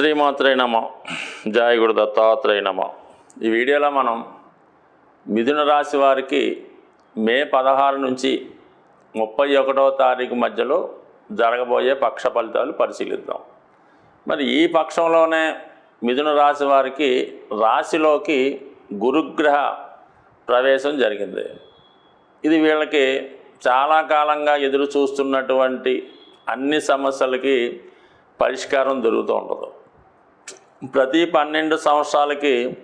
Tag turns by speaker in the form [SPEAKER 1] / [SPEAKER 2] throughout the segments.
[SPEAKER 1] శ్రీమాత్రే నమ. జాయగుడు దత్తాత్రేయ నమ. ఈ వీడియోలో మనం మిథున రాశి వారికి మే పదహారు నుంచి ముప్పై ఒకటవ తారీఖు మధ్యలో జరగబోయే పక్ష ఫలితాలు పరిశీలిద్దాం. మరి ఈ పక్షంలోనే మిథున రాశి వారికి రాశిలోకి గురుగ్రహ ప్రవేశం జరిగింది. ఇది వీళ్ళకి చాలా కాలంగా ఎదురు చూస్తున్నటువంటి అన్ని సమస్యలకి పరిష్కారం దొరుకుతూ ఉంటుంది. ప్రతి పన్నెండు సంవత్సరాలకి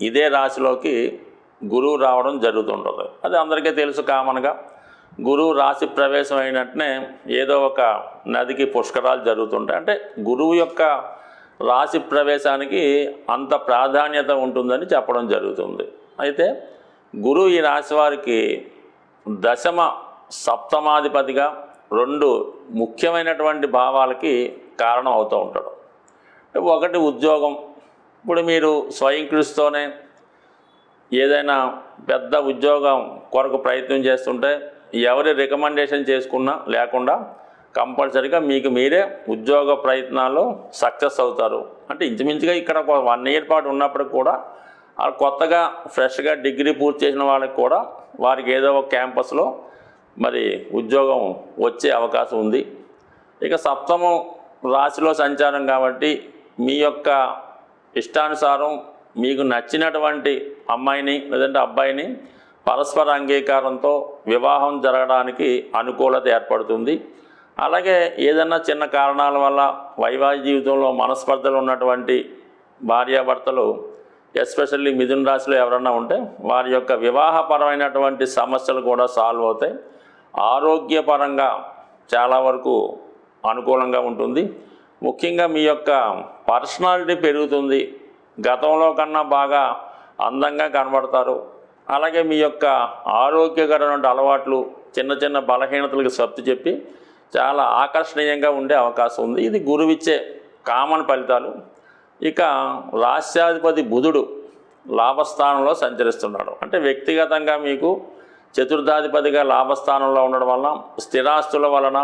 [SPEAKER 1] ఇదే రాశిలోకి గురువు రావడం జరుగుతుంటుంది. అది అందరికీ తెలుసు కామన్గా. గురువు రాశి ప్రవేశం అయినట్టునే ఏదో ఒక నదికి పుష్కరాలు జరుగుతుంటాయి. అంటే గురువు యొక్క రాశి ప్రవేశానికి అంత ప్రాధాన్యత ఉంటుందని చెప్పడం జరుగుతుంది. అయితే గురువు ఈ రాశి వారికి దశమ సప్తమాధిపతిగా రెండు ముఖ్యమైనటువంటి భావాలకి కారణం అవుతూ ఉంటాడు. ఒకటి ఉద్యోగం. ఇప్పుడు మీరు స్వయం కృషితోనే ఏదైనా పెద్ద ఉద్యోగం కొరకు ప్రయత్నం చేస్తుంటే ఎవరి రికమెండేషన్ చేసుకున్నా లేకుండా కంపల్సరీగా మీకు మీరే ఉద్యోగ ప్రయత్నాల్లో సక్సెస్ అవుతారు. అంటే ఇంచుమించుగా ఇక్కడ వన్ ఇయర్ పాటు ఉన్నప్పటికి కూడా కొత్తగా ఫ్రెష్గా డిగ్రీ పూర్తి చేసిన వాళ్ళకి కూడా వారికి ఏదో ఒక క్యాంపస్లో మరి ఉద్యోగం వచ్చే అవకాశం ఉంది. ఇక సప్తమం రాశిలో సంచారం కాబట్టి మీ యొక్క ఇష్టానుసారం మీకు నచ్చినటువంటి అమ్మాయిని లేదంటే అబ్బాయిని పరస్పర అంగీకారంతో వివాహం జరగడానికి అనుకూలత ఏర్పడుతుంది. అలాగే ఏదన్నా చిన్న కారణాల వల్ల వైవాహిక జీవితంలో మనస్పర్ధలు ఉన్నటువంటి భార్యాభర్తలు ఎస్పెషల్లీ మిథున రాశిలో ఎవరన్నా ఉంటే వారి యొక్క వివాహపరమైనటువంటి సమస్యలు కూడా సాల్వ్ అవుతాయి. ఆరోగ్యపరంగా చాలా వరకు అనుకూలంగా ఉంటుంది. ముఖ్యంగా మీ యొక్క పర్సనాలిటీ పెరుగుతుంది. గతంలో కన్నా బాగా అందంగా కనబడతారు. అలాగే మీ యొక్క ఆరోగ్యకరమైన అలవాట్లు చిన్న చిన్న బలహీనతలకు సత్తు చెప్పి చాలా ఆకర్షణీయంగా ఉండే అవకాశం ఉంది. ఇది గురువిచ్చే కామన్ ఫలితాలు. ఇక రాష్ట్రాధిపతి బుధుడు లాభస్థానంలో సంచరిస్తున్నాడు. అంటే వ్యక్తిగతంగా మీకు చతుర్థాధిపతిగా లాభస్థానంలో ఉండడం వలన స్థిరాస్తుల వలన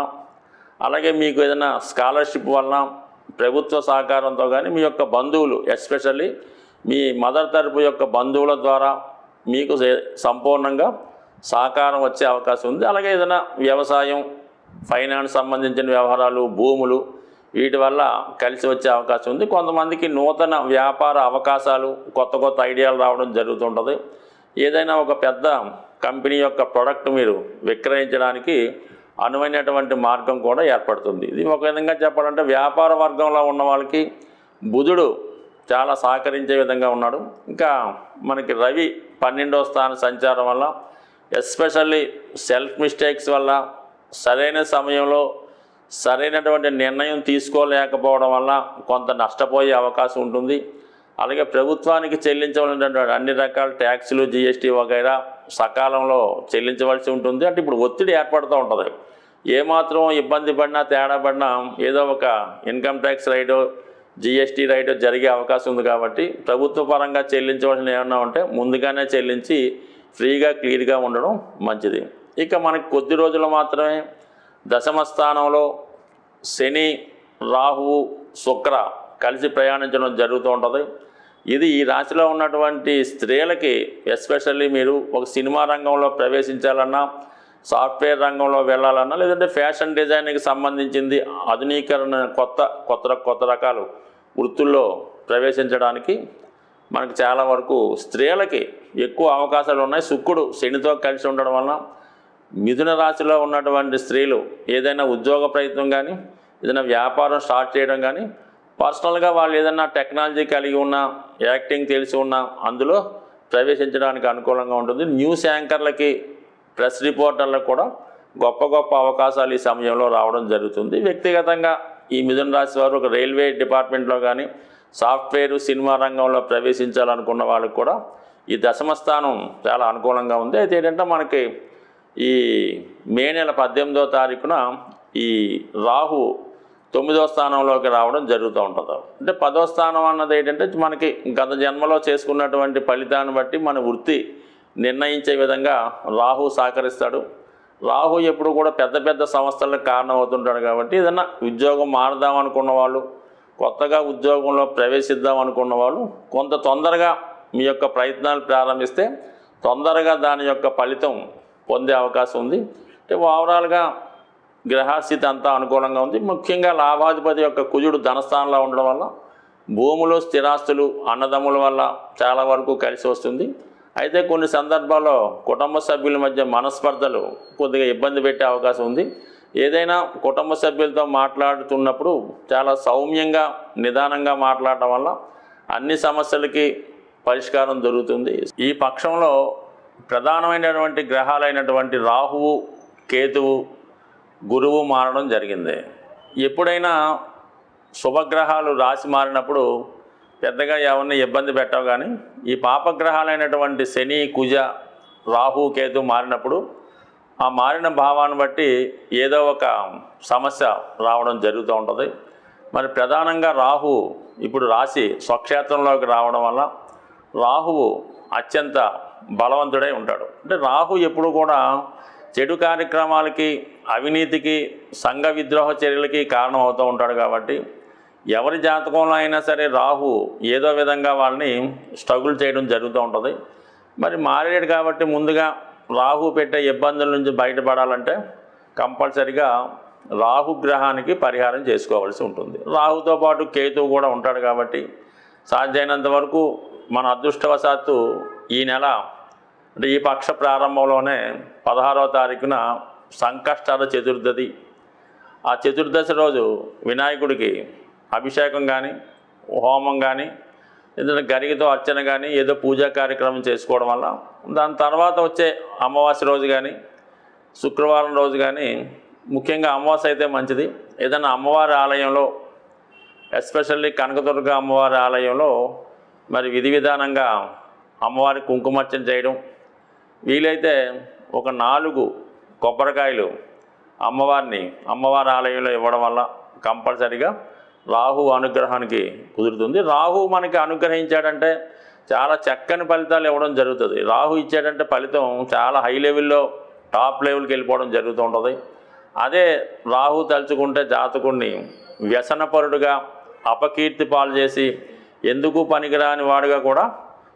[SPEAKER 1] అలాగే మీకు ఏదైనా స్కాలర్షిప్ వలన ప్రభుత్వ సహకారంతో కానీ మీ యొక్క బంధువులు ఎస్పెషల్లీ మీ మదర్ తరపు యొక్క బంధువుల ద్వారా మీకు సంపూర్ణంగా సహకారం వచ్చే అవకాశం ఉంది. అలాగే ఏదైనా వ్యవసాయం ఫైనాన్స్ సంబంధించిన వ్యవహారాలు భూములు వీటి వల్ల కలిసి వచ్చే అవకాశం ఉంది. కొంతమందికి నూతన వ్యాపార అవకాశాలు కొత్త కొత్త ఐడియాలు రావడం జరుగుతుంటుంది. ఏదైనా ఒక పెద్ద కంపెనీ యొక్క ప్రోడక్ట్ మీరు విక్రయించడానికి అనువైనటువంటి మార్గం కూడా ఏర్పడుతుంది. ఇది ఒక విధంగా చెప్పాలంటే వ్యాపార వర్గంలో ఉన్న వాళ్ళకి బుధుడు చాలా సహకరించే విధంగా ఉన్నాడు. ఇంకా మనకి రవి పన్నెండవ స్థాన సంచారం వల్ల ఎస్పెషల్లీ సెల్ఫ్ మిస్టేక్స్ వల్ల సరైన సమయంలో సరైనటువంటి నిర్ణయం తీసుకోలేకపోవడం వల్ల కొంత నష్టపోయే అవకాశం ఉంటుంది. అలాగే ప్రభుత్వానికి చెల్లించవలసినటువంటి అన్ని రకాల ట్యాక్సులు జిఎస్టీ వగైరా సకాలంలో చెల్లించవలసి ఉంటుంది. అంటే ఇప్పుడు ఒత్తిడి ఏర్పడుతూ ఉంటుంది. ఏమాత్రం ఇబ్బంది పడినా తేడా పడినా ఏదో ఒక income tax raid GST raid జరిగే అవకాశం ఉంది కాబట్టి ప్రభుత్వ పరంగా చెల్లించవలసిన ఏమన్నా ఉంటే ముందుగానే చెల్లించి ఫ్రీగా క్లియర్గా ఉండడం మంచిది. ఇక మనకి కొద్ది రోజులు మాత్రమే దశమ స్థానంలో శని రాహువు శుక్ర కలిసి ప్రయాణించడం జరుగుతూ ఉంటుంది. ఇది ఈ రాశిలో ఉన్నటువంటి స్త్రీలకి ఎస్పెషల్లీ మీరు ఒక సినిమా రంగంలో ప్రవేశించాలన్నా సాఫ్ట్వేర్ రంగంలో వెళ్ళాలన్నా లేదంటే ఫ్యాషన్ డిజైనింగ్కి సంబంధించింది ఆధునీకరణ కొత్త కొత్త కొత్త రకాలు వృత్తుల్లో ప్రవేశించడానికి మనకు చాలా వరకు స్త్రీలకి ఎక్కువ అవకాశాలు ఉన్నాయి. శుక్రుడు శనితో కలిసి ఉండడం వలన మిథున రాశిలో ఉన్నటువంటి స్త్రీలు ఏదైనా ఉద్యోగ ప్రయత్నం కానీ ఏదైనా వ్యాపారం స్టార్ట్ చేయడం కానీ పర్సనల్గా వాళ్ళు ఏదైనా టెక్నాలజీ కలిగి ఉన్న యాక్టింగ్ తెలిసి ఉన్నా అందులో ప్రవేశించడానికి అనుకూలంగా ఉంటుంది. న్యూస్ యాంకర్లకి ప్రెస్ రిపోర్టర్లకు కూడా గొప్ప గొప్ప అవకాశాలు ఈ సమయంలో రావడం జరుగుతుంది. వ్యక్తిగతంగా ఈ మిథున రాశి వారు ఒక రైల్వే డిపార్ట్మెంట్లో కానీ సాఫ్ట్వేర్ సినిమా రంగంలో ప్రవేశించాలనుకున్న వాళ్ళకి కూడా ఈ దశమ స్థానం చాలా అనుకూలంగా ఉంది. అయితే ఏంటంటే మనకి ఈ మే నెల పద్దెనిమిదో తారీఖున ఈ రాహు తొమ్మిదో స్థానంలోకి రావడం జరుగుతూ ఉంటుంది. అంటే పదో స్థానం అన్నది ఏంటంటే మనకి గత జన్మలో చేసుకున్నటువంటి ఫలితాన్ని బట్టి మన వృత్తి నిర్ణయించే విధంగా రాహు సహకరిస్తాడు. రాహు ఎప్పుడు కూడా పెద్ద పెద్ద సంస్థలకు కారణం అవుతుంటాడు కాబట్టి ఏదన్నా ఉద్యోగం మారదాం అనుకున్న వాళ్ళు కొత్తగా ఉద్యోగంలో ప్రవేశిద్దాం అనుకున్న వాళ్ళు కొంత తొందరగా మీ యొక్క ప్రయత్నాలు ప్రారంభిస్తే తొందరగా దాని యొక్క ఫలితం పొందే అవకాశం ఉంది. అంటే ఓవరాల్గా గ్రహస్థితి అంతా అనుకూలంగా ఉంది. ముఖ్యంగా లాభాధిపతి యొక్క కుజుడు ధనస్థానంలో ఉండడం వల్ల భూములు స్థిరాస్తులు అన్నదమ్ముల వల్ల చాలా వరకు కలిసి వస్తుంది. అయితే కొన్ని సందర్భాల్లో కుటుంబ సభ్యుల మధ్య మనస్పర్ధలు కొద్దిగా ఇబ్బంది పెట్టే అవకాశం ఉంది. ఏదైనా కుటుంబ సభ్యులతో మాట్లాడుతున్నప్పుడు చాలా సౌమ్యంగా నిదానంగా మాట్లాడటం వల్ల అన్ని సమస్యలకి పరిష్కారం దొరుకుతుంది. ఈ పక్షంలో ప్రధానమైనటువంటి గ్రహాలైనటువంటి రాహువు కేతువు గురువు మారడం జరిగింది. ఎప్పుడైనా శుభగ్రహాలు రాసి మారినప్పుడు పెద్దగా ఎవరిని ఇబ్బంది పెట్టవు కానీ ఈ పాపగ్రహాలైనటువంటి శని కుజ రాహు కేతు మారినప్పుడు ఆ మారిన భావాన్ని బట్టి ఏదో ఒక సమస్య రావడం జరుగుతూ ఉంటుంది. మరి ప్రధానంగా రాహు ఇప్పుడు రాశి స్వక్షేత్రంలోకి రావడం వల్ల రాహువు అత్యంత బలవంతుడై ఉంటాడు. అంటే రాహు ఎప్పుడు కూడా చెడు కార్యక్రమాలకి అవినీతికి సంఘ విద్రోహ చర్యలకి కారణం అవుతూ ఉంటాడు కాబట్టి ఎవరి జాతకంలో అయినా సరే రాహు ఏదో విధంగా వాళ్ళని స్ట్రగుల్ చేయడం జరుగుతూ ఉంటుంది. మరి మారేడు కాబట్టి ముందుగా రాహు పెట్టే ఇబ్బందుల నుంచి బయటపడాలంటే కంపల్సరిగా రాహు గ్రహానికి పరిహారం చేసుకోవాల్సి ఉంటుంది. రాహుతో పాటు కేతువు కూడా ఉంటాడు కాబట్టి సాధ్యమైనంత వరకు మన అదృష్టవశాత్తు ఈ నెల అంటే ఈ పక్ష ప్రారంభంలోనే పదహారవ తారీఖున సంకష్టాల చతుర్దశి. ఆ చతుర్దశి రోజు వినాయకుడికి అభిషేకం కానీ హోమం కానీ ఏదైనా గరిగతో అర్చన కానీ ఏదో పూజా కార్యక్రమం చేసుకోవడం వల్ల దాని తర్వాత వచ్చే అమావాస్య రోజు కానీ శుక్రవారం రోజు కానీ ముఖ్యంగా అమావాస్య అయితే మంచిది. ఏదైనా అమ్మవారి ఆలయంలో ఎస్పెషల్లీ కనకదుర్గ అమ్మవారి ఆలయంలో మరి విధి విధానంగా అమ్మవారి కుంకుమర్చన చేయడం వీలైతే ఒక నాలుగు కొబ్బరికాయలు అమ్మవారిని అమ్మవారి ఆలయంలో ఇవ్వడం వల్ల కంపల్సరిగా రాహు అనుగ్రహానికి కుదురుతుంది. రాహు మనకి అనుగ్రహించాడంటే చాలా చక్కని ఫలితాలు ఇవ్వడం జరుగుతుంది. రాహు ఇచ్చాడంటే ఫలితం చాలా హై లెవెల్లో టాప్ లెవెల్కి వెళ్ళిపోవడం జరుగుతూ ఉంటుంది. అదే రాహు తలుచుకుంటే జాతకుడిని వ్యసనపరుడుగా అపకీర్తి పాలు చేసి ఎందుకు పనికిరాని వాడుగా కూడా